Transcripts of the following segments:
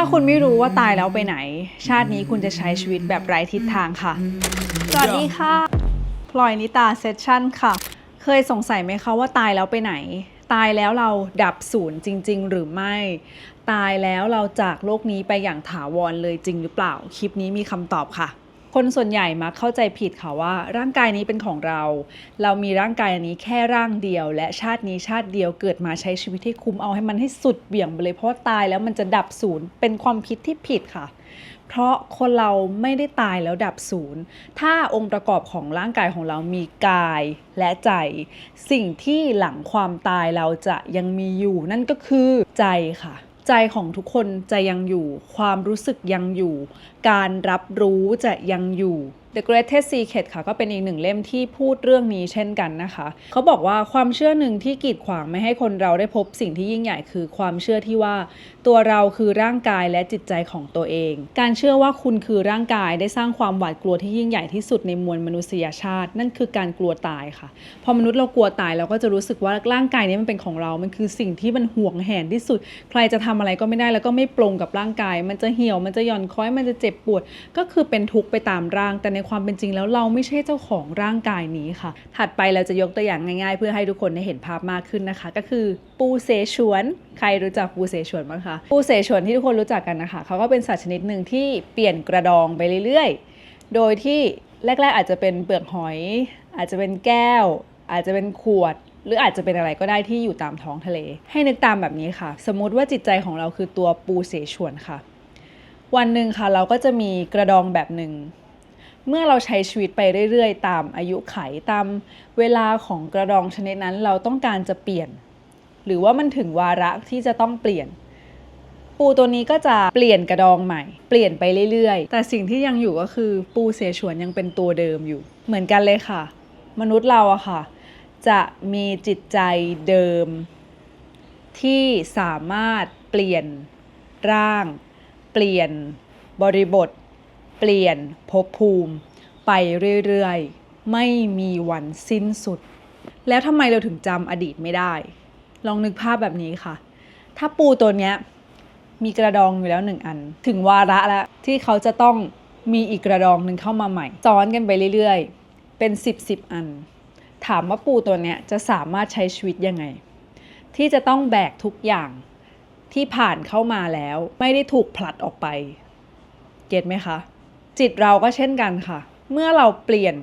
ถ้าคุณไม่รู้ว่าตายแล้วไปไหน ชาตินี้คุณจะใช้ชีวิตแบบไร้ทิศทางค่ะ สวัสดีค่ะ พลอยนิตาเซสชั่นค่ะ เคยสงสัยไหมคะว่าตายแล้วไปไหน ตายแล้วเราดับศูนย์จริง ๆ หรือไม่ ตายแล้วเราจากโลกนี้ไปอย่างถาวรเลยจริงหรือเปล่า คลิปนี้มีคำตอบค่ะ คนส่วนใหญ่มักเข้าใจผิดค่ะว่า ร่างกายนี้เป็นของเรา เรามีร่างกายอันนี้แค่ร่างเดียว และชาตินี้ชาติเดียวเกิดมาใช้ชีวิตให้คุ้มเอาให้มันให้สุดเบี่ยงไปเลย เพราะาตายแล้วมันจะดับศูนย์เป็นความคิดที่ผิดค่ะ เพราะคนเราไม่ได้ตายแล้วดับศูนย์ถ้าองค์ประกอบของร่างกายของเรามีกายและใจ สิ่งที่หลังความตายเราจะยังมีอยู่นั่นก็คือใจค่ะ ใจของทุกคนจะยังอยู่ ความรู้สึกยังอยู่ การรับรู้จะยังอยู่ The Greatest Secret ค่ะก็เป็นอีกหนึ่งเล่มที่พูดเรื่องนี้เช่นกันนะคะ เขาบอกว่าความเชื่อหนึ่งที่กีดขวางไม่ให้คนเราได้พบสิ่งที่ยิ่งใหญ่คือความเชื่อที่ว่า ตัวเราคือร่างกายและจิตใจของตัวเอง การเชื่อว่าคุณคือร่างกายได้สร้างความหวาดกลัวที่ยิ่งใหญ่ที่สุดในมวลมนุษยชาติ นั่นคือการกลัวตายค่ะ พอมนุษย์เรากลัวตายเราก็จะรู้สึกว่าร่างกายนี้มันเป็นของเรา มันคือสิ่งที่มันห่วงแหนที่สุด ใครจะทำอะไรก็ไม่ได้แล้วก็ไม่ปรงกับร่างกาย มันจะเหี่ยวมันจะหย่อนคล้อยมันจะเจ็บปวด ก็คือเป็นทุกข์ไปตามร่างแต่ในในความเป็นจริงแล้วเราไม่ใช่เจ้าของร่างกายนี้ค่ะ ถัดไปเราจะยกตัวอย่างง่ายๆ เพื่อให้ทุกคนได้เห็นภาพมากขึ้นนะคะ ก็คือปูเสฉวน ใครรู้จักปูเสฉวนบ้างคะ ปูเสฉวนที่ทุกคนรู้จักกันนะคะ เขาก็เป็นสัตว์ชนิดหนึ่งที่เปลี่ยนกระดองไปเรื่อยๆ โดยที่แรก ๆ อาจจะเป็นเปลือกหอย อาจจะเป็นแก้ว อาจจะเป็นขวดหรืออาจจะเป็นอะไรก็ได้ที่อยู่ตามท้องทะเล ให้นึกตามแบบนี้ค่ะ สมมติว่าจิตใจของเราคือตัวปูเสฉวนค่ะ วันหนึ่งค่ะเราก็จะมีกระดองแบบหนึ่ง เมื่อเราใช้ชีวิตไปเรื่อยๆ ตามอายุไขตามเวลาของกระดองชนิดนั้นเราต้องการจะเปลี่ยน หรือว่ามันถึงวาระที่จะต้องเปลี่ยน ปูตัวนี้ก็จะเปลี่ยนกระดองใหม่ เปลี่ยนไปเรื่อยๆ แต่สิ่งที่ยังอยู่ก็คือปูเสฉวนยังเป็นตัวเดิมอยู่ เหมือนกันเลยค่ะ มนุษย์เราอะค่ะ จะมีจิตใจเดิม ที่สามารถเปลี่ยนร่าง เปลี่ยนบริบท เปลี่ยนภพภูมิ ไปเรื่อยๆ ไม่มีวันสิ้นสุด แล้วทำไมเราถึงจำอดีตไม่ได้ ลองนึกภาพแบบนี้ค่ะ ถ้าปูตัวเนี้ยมีกระดองอยู่แล้วหนึ่งอัน ถึงวาระแล้วที่เขาจะต้องมีอีกกระดองหนึ่งเข้ามาใหม่ซ้อนกันไปเรื่อยๆ เป็นสิบสิบอัน ถามว่าปูตัวเนี้ยจะสามารถใช้ชีวิตยังไง ที่จะต้องแบกทุกอย่างที่ผ่านเข้ามาแล้ว ไม่ได้ถูกผลัดออกไป เก็ตไหมคะ จิตเราก็เช่นกันค่ะ เมื่อเราเปลี่ยน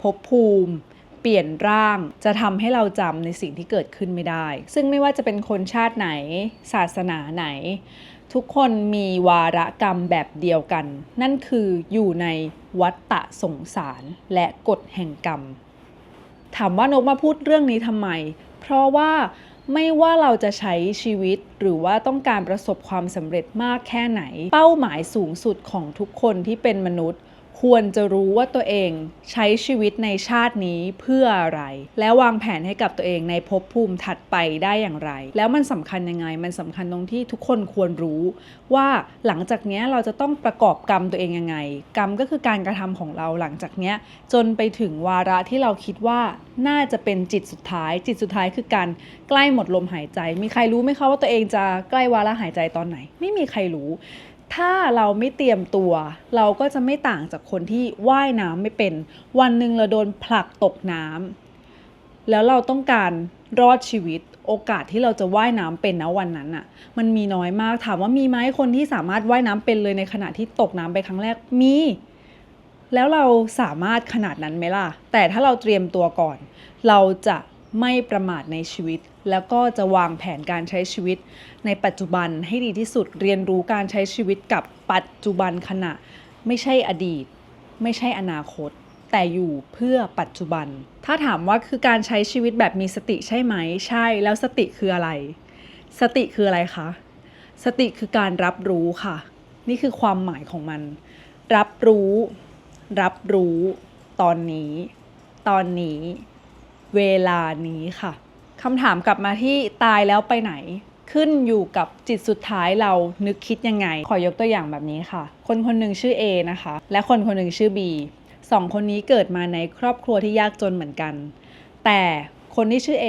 ภพภูมิ เปลี่ยนร่างจะทำให้เราจำในสิ่งที่เกิดขึ้นไม่ได้ ซึ่งไม่ว่าจะเป็นคนชาติไหน ศาสนาไหน ทุกคนมีวาระกรรมแบบเดียวกัน นั่นคืออยู่ในวัฏฏะสงสารและกฎแห่งกรรม ถามว่านกมาพูดเรื่องนี้ทำไม เพราะว่า ไม่ว่าเราจะใช้ชีวิตหรือว่าต้องการประสบความสำเร็จมากแค่ไหน เป้าหมายสูงสุดของทุกคนที่เป็นมนุษย์ ควรจะรู้ว่าตัวเองใช้ชีวิตในชาตินี้เพื่ออะไร และวางแผนให้กับตัวเองในภพภูมิถัดไปได้อย่างไร แล้วมันสำคัญยังไง มันสำคัญตรงที่ทุกคนควรรู้ ว่าหลังจากนี้เราจะต้องประกอบกรรมตัวเองยังไง กรรมก็คือการกระทำของเราหลังจากนี้จนไปถึงวาระที่เราคิดว่าน่าจะเป็นจิตสุดท้าย จิตสุดท้ายคือการใกล้หมดลมหายใจ มีใครรู้ไหมคะว่าตัวเองจะใกล้วาระหายใจตอนไหน ไม่มีใครรู้ ถ้าเราไม่เตรียมตัว เราก็จะไม่ต่างจากคนที่ว่ายน้ำไม่เป็น วันหนึ่งเราโดนผลักตกน้ำแล้วเราต้องการรอดชีวิต โอกาสที่เราจะว่ายน้ำเป็นนะวันนั้นอะมันมีน้อยมากถามว่ามีไหมคนที่สามารถว่ายน้ำเป็นเลยในขณะที่ตกน้ำไปครั้งแรกมี แล้วเราสามารถขนาดนั้นไหมล่ะ แต่ถ้าเราเตรียมตัวก่อน เราจะ ไม่ประมาทในชีวิต แล้วก็จะวางแผนการใช้ชีวิต ในปัจจุบันให้ดีที่สุดเรียนรู้การใช้ชีวิตกับปัจจุบันขณะ ไม่ใช่อดีต ไม่ใช่อนาคต แต่อยู่เพื่อปัจจุบัน ถ้าถามว่าคือการใช้ชีวิตแบบมีสติใช่ไหม ใช่แล้วสติคืออะไร สติคืออะไรคะสติคือการรับรู้ค่ะ นี่คือความหมายของมัน รับรู้ รับรู้ ตอนนี้ ตอนนี้ เวลานี้ค่ะคำถามกลับมาที่ตายแล้วไปไหน ขึ้นอยู่กับจิตสุดท้ายเรานึกคิดยังไง ขอยกตัวอย่างแบบนี้ค่ะ คนคนหนึ่งชื่อ A นะคะ และคนคนหนึ่งชื่อ B สองคนนี้เกิดมาในครอบครัวที่ยากจนเหมือนกัน แต่คนที่ชื่อ A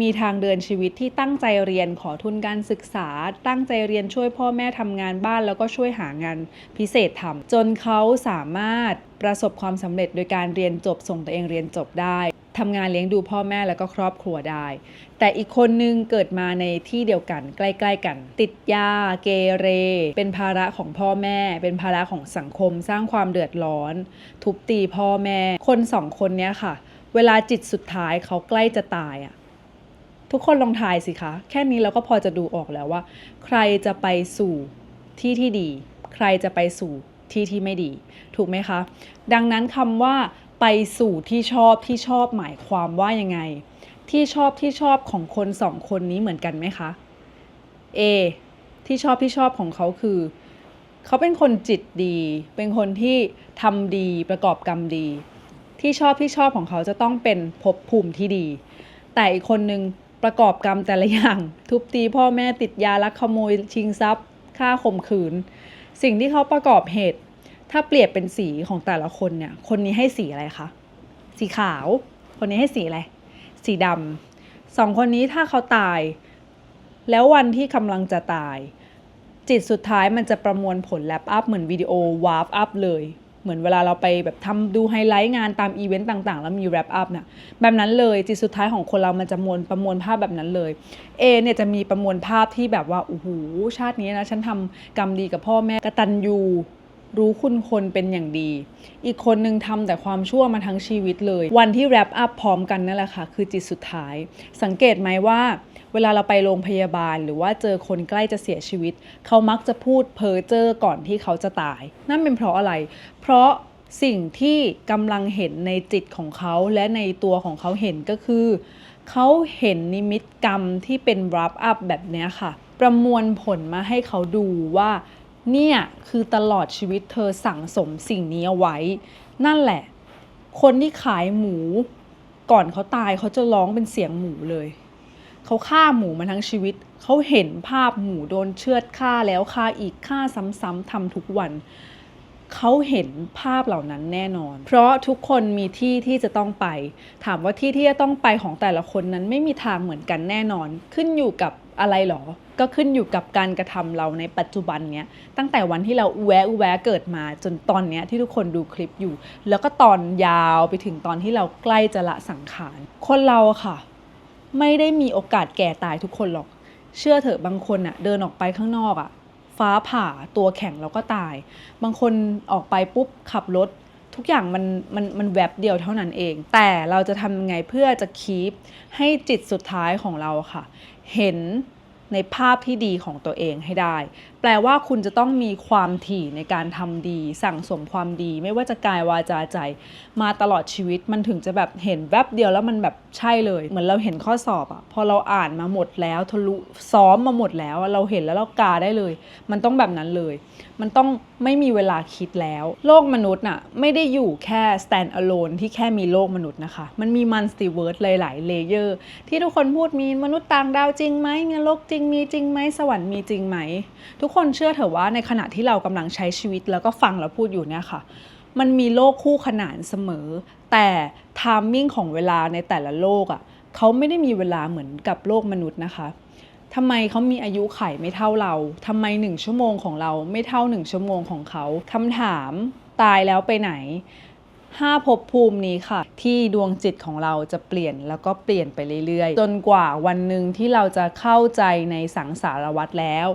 มีทางเดินชีวิตที่ตั้งใจเรียนขอทุนการศึกษา ตั้งใจเรียนช่วยพ่อแม่ทำงานบ้านแล้วก็ช่วยหางานพิเศษทำจนเขาสามารถประสบความสำเร็จโดยการเรียนจบส่งตัวเองเรียนจบได้ ทำงานเลี้ยงดูพ่อแม่แล้วก็ครอบครัวได้ แต่อีกคนนึงเกิดมาในที่เดียวกันใกล้ ๆ กัน ติดยาเกเร เป็นภาระของพ่อแม่ เป็นภาระของสังคม สร้างความเดือดร้อน ทุบตีพ่อแม่ คนสองคนเนี้ยค่ะ เวลาจิตสุดท้ายเขาใกล้จะตายอะทุกคนลองทายสิคะ แค่นี้เราก็พอจะดูออกแล้วว่า ใครจะไปสู่ที่ที่ดี ใครจะไปสู่ที่ที่ไม่ดี ถูกไหมคะ ดังนั้นคำว่า ไปสู่ที่ชอบที่ชอบหมายความว่ายังไง ที่ชอบที่ชอบของคนสองคนนี้เหมือนกันไหมคะ A ที่ชอบที่ชอบของเขาคือ เขาเป็นคนจิตดี เป็นคนที่ทำดีประกอบกรรมดี ที่ชอบที่ชอบของเขาจะต้องเป็นภพภูมิที่ดี แต่อีกคนนึงประกอบกรรมแต่ละอย่าง ทุบตีพ่อแม่ติดยาลักขโมยชิงทรัพย์ฆ่าข่มขืน สิ่งที่เขาประกอบเหตุ ถ้าเปรียบเป็นสีของแต่ละคนเนี่ย คนนี้ให้สีอะไรคะ สีขาว คนนี้ให้สีอะไร สีดำสองคนนี้ถ้าเขาตาย แล้ววันที่กำลังจะตาย จิตสุดท้ายมันจะประมวลผลแลปอัพเหมือนวิดีโอวาร์ปอัพเลยเหมือนเวลาเราไปแบบทำดูไฮไลท์งานตามอีเวนต์ต่างๆ แล้วมีแรปอัพเนี่ยแบบนั้นเลยจิตสุดท้ายของคนเรามันจะมวลประมวลภาพแบบนั้นเลย A เนี่ยจะมีประมวลภาพที่แบบว่าโอ้โหชาตินี้นะ ฉันทำกรรมดีกับพ่อแม่กตัญญู รู้คุณคนเป็นอย่างดี อีกคนนึงทำแต่ความชั่วมาทั้งชีวิตเลย วันที่แรปอัพพร้อมกันนั่นแหละค่ะ คือจิตสุดท้าย สังเกตไหมว่า เวลาเราไปโรงพยาบาล หรือว่าเจอคนใกล้จะเสียชีวิต เขามักจะพูดเพ้อเจ้อก่อนที่เขาจะตาย นั่นเป็นเพราะอะไร เพราะสิ่งที่กำลังเห็นในจิตของเขาและในตัวของเขาเห็นก็คือ เขาเห็นนิมิตกรรมที่เป็นรับอัพแบบนี้ค่ะ ประมวลผลมาให้เขาดูว่า เนี่ยคือตลอดชีวิตเธอสั่งสมสิ่งนี้เอาไว้ นั่นแหละ คนที่ขายหมู ก่อนเขาตายเขาจะร้องเป็นเสียงหมูเลยเขาฆ่าหมูมาทั้งชีวิต เขาเห็นภาพหมูโดนเชือดฆ่าแล้วฆ่าอีกฆ่าซ้ำๆทำทุกวัน เขาเห็นภาพเหล่านั้นแน่นอน เพราะทุกคนมีที่ที่จะต้องไป ถามว่าที่ที่จะต้องไปของแต่ละคนนั้นไม่มีทางเหมือนกันแน่นอน ขึ้นอยู่กับ อะไรหรอ ก็ขึ้นอยู่กับการกระทำเราในปัจจุบันเนี้ย ตั้งแต่วันที่เราแวะแวะเกิดมาจนตอนเนี้ยที่ทุกคนดูคลิปอยู่ แล้วก็ตอนยาวไปถึงตอนที่เราใกล้จะละสังขาร คนเราค่ะ ไม่ได้มีโอกาสแก่ตายทุกคนหรอก เชื่อเถอะบางคนอะเดินออกไปข้างนอกอะฟ้าผ่าตัวแข็งแล้วก็ตาย บางคนออกไปปุ๊บขับรถทุกอย่างมันมันมันแวบเดียวเท่านั้นเอง แต่เราจะทำยังไงเพื่อจะคีปให้จิตสุดท้ายของเราค่ะเห็นในภาพที่ดีของตัวเองให้ได้ แปลว่าคุณจะต้องมีความถี่ในการทำดี สั่งสมความดี ไม่ว่าจะกายวาจาใจ มาตลอดชีวิตมันถึงจะแบบเห็นแวบเดียวแล้วมันแบบใช่เลย เหมือนเราเห็นข้อสอบอะพอเราอ่านมาหมดแล้วทะลุซ้อมมาหมดแล้ว เราเห็นแล้วเรากาได้เลย มันต้องแบบนั้นเลย มันต้อง ไม่มีเวลาคิดแล้ว โลกมนุษย์น่ะไม่ได้อยู่แค่ stand alone ที่แค่มีโลกมนุษย์นะคะ มันมี multiverse หลายๆเลเยอร์ที่ทุกคนพูดมีมนุษย์ต่างดาวจริงไหมมีโลกจริงมีจริงไหมสวรรค์มีจริงไหม ทุกคนเชื่อเถอะว่าในขณะที่เรากำลังใช้ชีวิตแล้วก็ฟังแล้วพูดอยู่เนี่ยค่ะมันมีโลกคู่ขนานเสมอ แต่ทามมิ่งของเวลาในแต่ละโลกอะ่ะเขาไม่ได้มีเวลาเหมือนกับโลกมนุษย์นะคะ ทำไมเขามีอายุไขไม่เท่าเราทำไมหนึ่งชั่วโมงของเราไม่เท่าหนึ่งชั่วโมงของเขาคำถามตายแล้วไปไหนห้าภพภูมินี้ค่ะ ที่ดวงจิตของเราจะเปลี่ยนแล้วก็เปลี่ยนไปเรื่อยๆ จนกว่าวันหนึ่งที่เราจะเข้าใจในสังสารวัฏแล้ว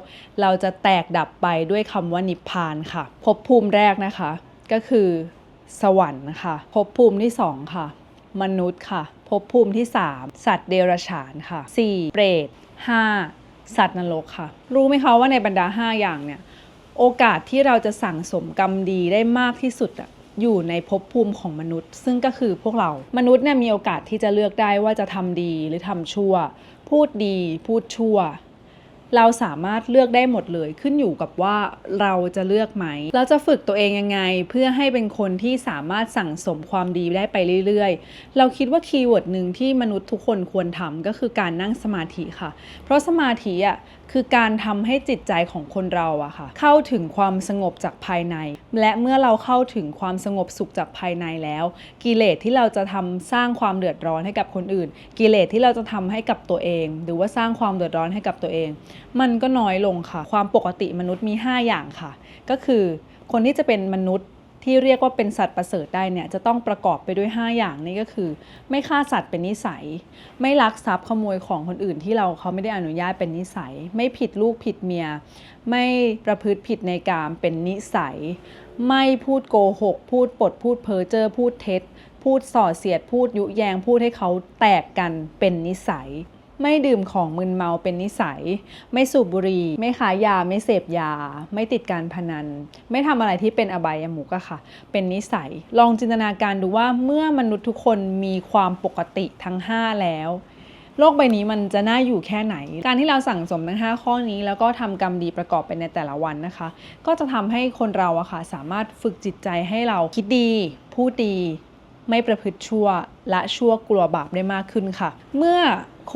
เราจะแตกดับไปด้วยคำว่านิพพานค่ะภพภูมิแรกนะคะ ก็คือสวรรค์ค่ะภพภูมิที่สองค่ะ มนุษย์ค่ะภพภูมิที่ 3 สัตว์เดรัจฉานค่ะ 4. เปรต 5. สัตว์นรกค่ะ รู้ไหมคะว่าในบรรดา 5 อย่างเนี่ยโอกาสที่เราจะสั่งสมกรรมดีได้มากที่สุดอะอยู่ในภพภูมิของมนุษย์ ซึ่งก็คือพวกเรามนุษย์เนี่ยมีโอกาสที่จะเลือกได้ว่าจะทำดีหรือทำชั่ว พูดดี พูดชั่ว เราสามารถเลือกได้หมดเลยขึ้นอยู่กับว่าเราจะเลือกไหม เราจะฝึกตัวเองยังไง เพื่อให้เป็นคนที่สามารถสั่งสมความดีได้ไปเรื่อยๆ เราคิดว่าคีย์เวิร์ดหนึ่งที่มนุษย์ทุกคนควรทำก็คือการนั่งสมาธิค่ะ เพราะสมาธิอะคือการทำให้จิตใจของคนเราอะค่ะ เข้าถึงความสงบจากภายใน และเมื่อเราเข้าถึงความสงบสุขจากภายในแล้ว กิเลสที่เราจะทำสร้างความเดือดร้อนให้กับคนอื่น กิเลสที่เราจะทำให้กับตัวเอง หรือว่าสร้างความเดือดร้อนให้กับตัวเอง มันก็น้อยลงค่ะ ความปกติมนุษย์มี 5 อย่างค่ะ ก็คือคนที่จะเป็นมนุษย์ ที่เรียกว่าเป็นสัตว์ประเสริฐได้เนี่ยจะต้องประกอบไปด้วย 5 อย่างนี้ก็คือ ไม่ฆ่าสัตว์เป็นนิสัย ไม่ลักทรัพย์ขโมยของคนอื่นที่เราเขาไม่ได้อนุญาตเป็นนิสัย ไม่ผิดลูกผิดเมีย ไม่ประพฤติผิดในกามเป็นนิสัย ไม่พูดโกหก พูดปดพูดเพ้อเจ้อพูดเท็จ พูดส่อเสียดพูดยุแยงพูดให้เขาแตกกันเป็นนิสัย ไม่ดื่มของมึนเมาเป็นนิสัย ไม่สูบบุหรี่ ไม่ขายยา ไม่เสพยา ไม่ติดการพนัน ไม่ทำอะไรที่เป็นอบายมุกอะค่ะ เป็นนิสัย ลองจินตนาการดูว่าเมื่อมนุษย์ทุกคนมีความปกติทั้ง 5 แล้วโลกใบนี้มันจะน่าอยู่แค่ไหน การที่เราสั่งสมทั้ง 5 ข้อนี้ แล้วก็ทำกรรมดีประกอบไปในแต่ละวันนะคะ ก็จะทำให้คนเราอะค่ะสามารถฝึกจิตใจให้เราคิดดี พูดดี ไม่ประพฤติชั่ว และชั่วกลัวบาปได้มากขึ้นค่ะ เมื่อ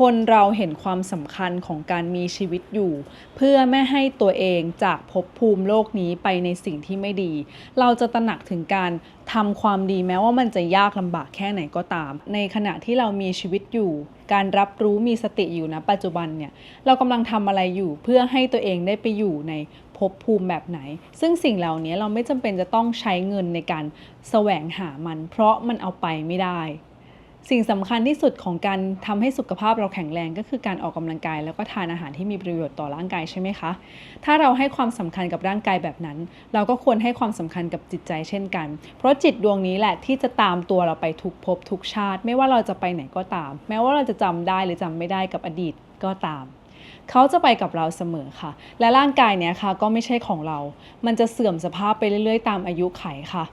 คนเราเห็นความสำคัญของการมีชีวิตอยู่ เพื่อไม่ให้ตัวเองจากภพภูมิโลกนี้ไปในสิ่งที่ไม่ดี เราจะตระหนักถึงการทำความดีแม้ว่ามันจะยากลำบากแค่ไหนก็ตาม ในขณะที่เรามีชีวิตอยู่ การรับรู้มีสติอยู่นะปัจจุบันเนี่ยเรากำลังทำอะไรอยู่เพื่อให้ตัวเองได้ไปอยู่ในภพภูมิแบบไหน ซึ่งสิ่งเหล่านี้เราไม่จำเป็นจะต้องใช้เงินในการแสวงหามัน เพราะมันเอาไปไม่ได้ สิ่งสำคัญที่สุดของการทำให้สุขภาพเราแข็งแรงก็คือการออกกำลังกาย แล้วก็ทานอาหารที่มีประโยชน์ต่อร่างกายใช่ไหมคะ ถ้าเราให้ความสำคัญกับร่างกายแบบนั้น เราก็ควรให้ความสำคัญกับจิตใจเช่นกัน เพราะจิตดวงนี้แหละที่จะตามตัวเราไปทุกภพทุกชาติ ไม่ว่าเราจะไปไหนก็ตาม แม้ว่าเราจะจำได้หรือจำไม่ได้กับอดีตก็ตาม เขาจะไปกับเราเสมอค่ะ และร่างกายเนี้ยค่ะก็ไม่ใช่ของเรา มันจะเสื่อมสภาพไปเรื่อยๆ ตามอายุไขค่ะ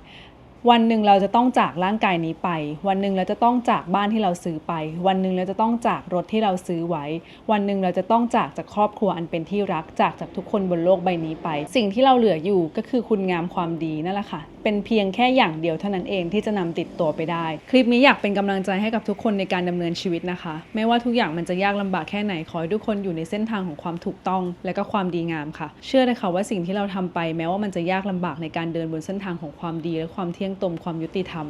วันหนึ่งเราจะต้องจากร่างกายนี้ไป วันหนึ่งเราจะต้องจากบ้านที่เราซื้อไป วันหนึ่งเราจะต้องจากรถที่เราซื้อไว้ วันหนึ่งเราจะต้องจากจากครอบครัวอันเป็นที่รัก จากจากทุกคนบนโลกใบนี้ไป สิ่งที่เราเหลืออยู่ก็คือคุณงามความดีนั่นแหละค่ะเป็นเพียงแค่อย่างเดียวเท่านั้นเองที่จะนำติดตัวไปได้ คลิปนี้อยากเป็นกำลังใจให้กับทุกคนในการดำเนินชีวิตนะคะ ไม่ว่าทุกอย่างมันจะยากลำบากแค่ไหนขอให้ทุกคนอยู่ในเส้นทางของความถูกต้อง และก็ความดีงามค่ะ เชื่อเลยค่ะว่าสิ่งที่เราทำไปแม้ว่ามันจะยากลำบากในการเดินบนเส้นทางของความดีและความเที่ยงตรงความยุติธรรม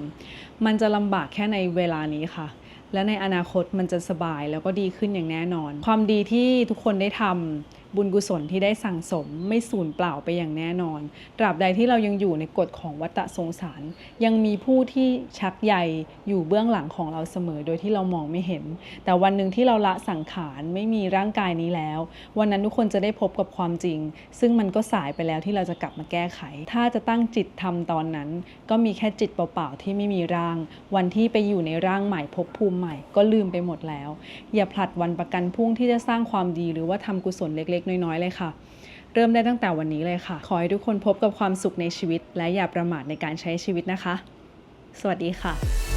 มันจะลำบากแค่ในเวลานี้ค่ะและในอนาคตมันจะสบายแล้วก็ดีขึ้นอย่างแน่นอน ความดีที่ทุกคนได้ทำ บุญกุศลที่ได้สั่งสมไม่สูญเปล่าไปอย่างแน่นอน ตราบใดที่เรายังอยู่ในกฎของวัฏสงสาร ยังมีผู้ที่ชักใยอยู่เบื้องหลังของเราเสมอโดยที่เรามองไม่เห็น แต่วันหนึ่งที่เราละสังขารไม่มีร่างกายนี้แล้ว วันนั้นทุกคนจะได้พบกับความจริง ซึ่งมันก็สายไปแล้วที่เราจะกลับมาแก้ไข ถ้าจะตั้งจิตทำตอนนั้น ก็มีแค่จิตเปล่าๆที่ไม่มีร่าง วันที่ไปอยู่ในร่างใหม่ภพภูมิใหม่ ก็ลืมไปหมดแล้ว อย่าผลัดวันประกันพรุ่งที่จะสร้างความดีหรือว่าทำกุศลเล็กล็กๆ น้อยๆ เลยค่ะ เริ่มได้ตั้งแต่วันนี้เลยค่ะ ขอให้ทุกคนพบกับความสุขในชีวิต และอย่าประมาทในการใช้ชีวิตนะคะ สวัสดีค่ะ